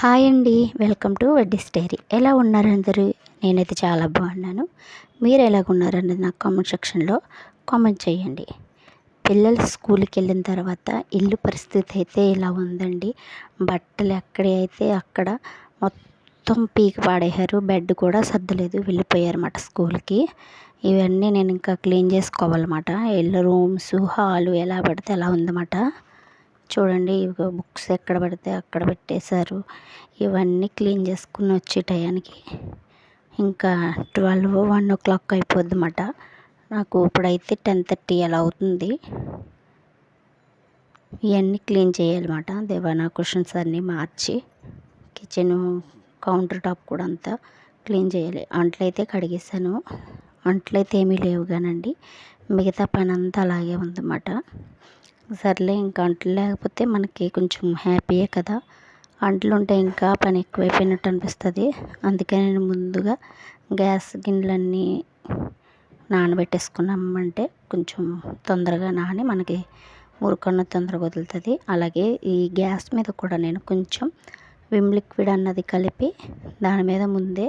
Hi అండి welcome to వెడ్డిస్ dairy ఎలా ఉన్నారు అందరూ నేనైతే చాలా బాగున్నాను. మీరు ఎలాగున్నారన్నది నాకు కామెంట్ సెక్షన్లో కామెంట్ చేయండి. పిల్లలు స్కూల్కి వెళ్ళిన తర్వాత ఇల్లు పరిస్థితి అయితే ఇలా ఉందండి. బట్టలు ఎక్కడ అయితే అక్కడ మొత్తం పీకి పాడేశారు. బెడ్ కూడా సర్దలేదు. వెళ్ళిపోయారన్నమాట స్కూల్కి. ఇవన్నీ నేను ఇంకా క్లీన్ చేసుకోవాలన్నమాట. ఇల్లు రూమ్స్ హాలు ఎలా పడితే అలా ఉందన్నమాట. చూడండి ఇవి బుక్స్ ఎక్కడ పడితే అక్కడ పెట్టేశారు. ఇవన్నీ క్లీన్ చేసుకుని వచ్చే టయానికి ఇంకా ట్వెల్వ్ వన్ ఓ క్లాక్ అయిపోద్ది అన్నమాట నాకు ఇప్పుడైతే టెన్ థర్టీ అలా అవుతుంది. ఇవన్నీ క్లీన్ చేయాలన్నమాట. దేవానా క్వశ్చన్స్ అన్నీ మార్చి కిచెన్ కౌంటర్ టాప్ కూడా అంతా క్లీన్ చేయాలి. అంట్లయితే కడిగేసాను అంట్లు అయితే ఏమీ లేవు కానండి. మిగతా పని అంతా అలాగే ఉందన్నమాట. సర్లే ఇంకా అంట్లు లేకపోతే మనకి కొంచెం హ్యాపీయే కదా. అంట్లు ఉంటే ఇంకా పని ఎక్కువైపోయినట్టు అనిపిస్తుంది. అందుకే నేను ముందుగా గ్యాస్ గిన్నెలన్నీ నానబెట్టేసుకున్నామంటే కొంచెం తొందరగా నాని మనకి మురుకన్న తొందరగా వదులుతుంది అలాగే ఈ గ్యాస్ మీద కూడా నేను కొంచెం విమ్ లిక్విడ్ అన్నది కలిపి దాని మీద ముందే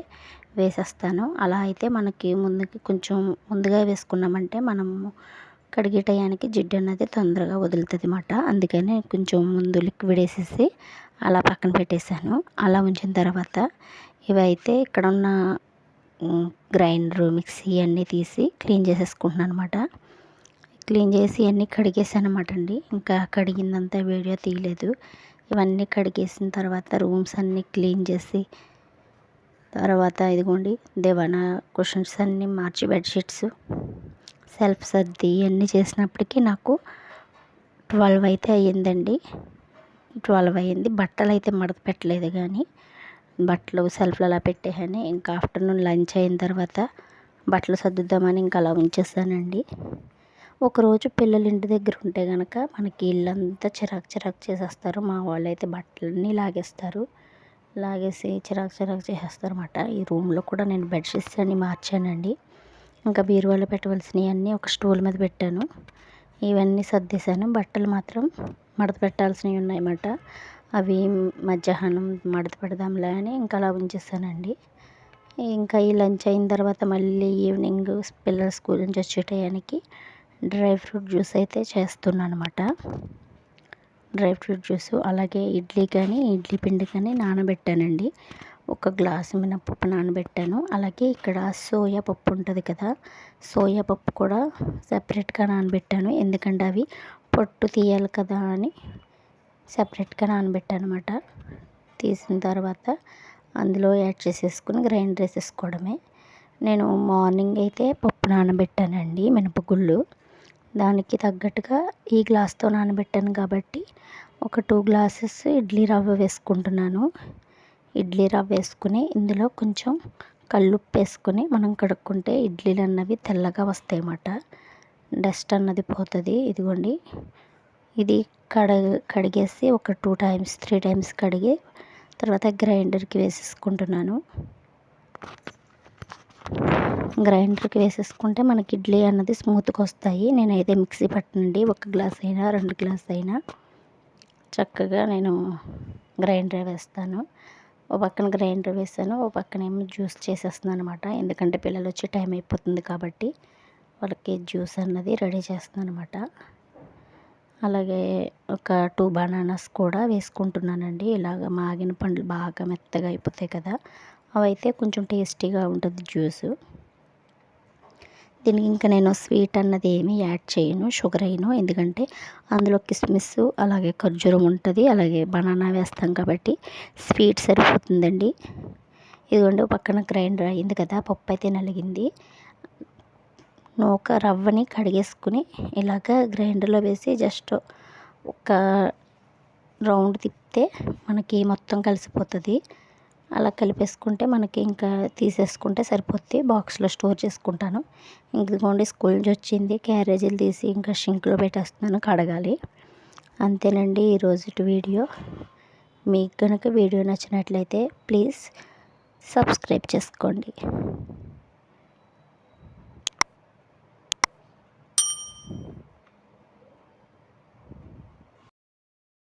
వేసేస్తాను. అలా అయితే మనకి ముందుకి కొంచెం ముందుగా వేసుకున్నామంటే మనము కడిగే టయానికి జిడ్డు అనేది తొందరగా వదులుతుంది అన్నమాట అందుకని కొంచెం ముందు లిక్విడ్ వేసేసి అలా పక్కన పెట్టేశాను. అలా ఉంచిన తర్వాత ఇవైతే ఇక్కడ ఉన్న గ్రైండర్ మిక్సీ అన్నీ తీసి క్లీన్ చేసేసుకుంటున్నాను అనమాట క్లీన్ చేసి అన్నీ కడిగేసాను అనమాట అండి. ఇంకా కడిగిందంతా వీడియో తీయలేదు. ఇవన్నీ కడిగేసిన తర్వాత రూమ్స్ అన్నీ క్లీన్ చేసి తర్వాత ఇదిగోండి దేవానా కుషన్స్ అన్నీ మార్చి బెడ్షీట్స్ సెల్ఫ్ సర్ది ఇవన్నీ చేసినప్పటికీ నాకు ట్వెల్వ్ అయితే అయ్యిందండి. ట్వెల్వ్ అయ్యింది. బట్టలు అయితే మడత పెట్టలేదు కానీ బట్టలు సెల్ఫ్లు అలా పెట్టేసాను. ఇంకా ఆఫ్టర్నూన్ లంచ్ అయిన తర్వాత బట్టలు సర్దుద్దామని ఇంకా అలా ఉంచేసానండి. ఒకరోజు పిల్లలు ఇంటి దగ్గర ఉంటే కనుక మనకి ఇల్లంతా చిరాకు చిరాకు చేసేస్తారు. మా వాళ్ళు అయితే బట్టలన్నీ లాగేస్తారు. లాగేసి చిరాకు చిరాకు చేసేస్తారు ఈ రూమ్లో కూడా నేను బెడ్షీట్స్ అన్నీ మార్చానండి. ఇంకా బీరువాలో పెట్టవలసినవి అన్నీ ఒక స్టూల్ మీద పెట్టాను. ఇవన్నీ సర్దేశాను. బట్టలు మాత్రం మడత పెట్టాల్సినవి ఉన్నాయన్నమాట. అవి మధ్యాహ్నం మడత పెడదాంలే అని ఇంకా అలా ఉంచేసానండి. ఇంకా ఈ లంచ్ అయిన తర్వాత మళ్ళీ ఈవినింగ్ పిల్లలు స్కూల్ నుంచి వచ్చే టయానికి డ్రై ఫ్రూట్ జ్యూస్ అయితే చేస్తున్నాను అనమాట డ్రై ఫ్రూట్ జ్యూస్ అలాగే ఇడ్లీ కానీ ఇడ్లీ పిండి కానీ నానబెట్టానండి. ఒక గ్లాసు మినపప్పు నానబెట్టాను. అలాగే ఇక్కడ సోయా పప్పు ఉంటుంది కదా సోయా పప్పు కూడా సపరేట్గా నానబెట్టాను. ఎందుకంటే అవి పొట్టు తీయాలి కదా అని సపరేట్గా నానబెట్టాను అనమాట తీసిన తర్వాత అందులో యాడ్ చేసేసుకుని గ్రైండ్ చేసేసుకోవడమే నేను మార్నింగ్ అయితే పప్పు నానబెట్టానండి మినపగుళ్ళు. దానికి తగ్గట్టుగా ఈ గ్లాస్తో నానబెట్టాను కాబట్టి ఒక టూ గ్లాసెస్ ఇడ్లీ రవ్వ వేసుకుంటున్నాను. ఇడ్లీ రవ్వ వేసుకుని ఇందులో కొంచెం కల్లుప్పు వేసుకుని మనం కడుక్కుంటే ఇడ్లీలు అన్నవి తెల్లగా వస్తాయి అన్నమాట డస్ట్ అన్నది పోతుంది. ఇదిగోండి. ఇది కడ కడిగేసి ఒక టూ టైమ్స్ త్రీ టైమ్స్ కడిగి తర్వాత గ్రైండర్కి వేసేసుకుంటున్నాను. గ్రైండర్కి వేసేసుకుంటే మనకి ఇడ్లీ అన్నది స్మూత్గా వస్తాయి. నేనైతే మిక్సీ పట్టనండి. ఒక గ్లాస్ అయినా రెండు గ్లాస్ అయినా చక్కగా నేను గ్రైండర్ వేస్తాను. ఓ పక్కన గ్రైండర్ వేసాను. ఓ పక్కన ఏమో జ్యూస్ చేసేస్తున్నాను అనమాట ఎందుకంటే పిల్లలు వచ్చి టైం అయిపోతుంది కాబట్టి వాళ్ళకి జ్యూస్ అన్నది రెడీ చేస్తున్నాను అనమాట అలాగే ఒక టూ బనానాస్ కూడా వేసుకుంటున్నానండి. ఇలాగ మాగిన పండ్లు బాగా మెత్తగా అయిపోతాయి కదా. అవైతే కొంచెం టేస్టీగా ఉంటుంది జ్యూసు. దీనికి ఇంకా నేను స్వీట్ అన్నది ఏమీ యాడ్ చేయను షుగర్ అయిను. ఎందుకంటే అందులో కిస్మిస్ అలాగే ఖర్జూరం ఉంటుంది అలాగే బనానా వేస్తాం కాబట్టి స్వీట్ సరిపోతుందండి. ఇదిగోండి పక్కన గ్రైండర్ అయింది కదా పప్పు అయితే నలిగింది. నూక రవ్వని కడిగేసుకుని ఇలాగ గ్రైండర్లో వేసి జస్ట్ ఒక రౌండ్ తిప్పితే మనకి మొత్తం కలిసిపోతుంది. అలా కలిపేసుకుంటే మనకి ఇంకా తీసేసుకుంటే సరిపోద్ది. బాక్స్లో స్టోర్ చేసుకుంటాను. ఇంకోండి స్కూల్ నుంచి వచ్చింది. క్యారేజీలు తీసి ఇంకా షింక్లో పెట్టేస్తున్నాను కడగాలి. అంతేనండి ఈరోజు వీడియో. మీకు కనుక వీడియో నచ్చినట్లయితే ప్లీజ్ సబ్స్క్రైబ్ చేసుకోండి.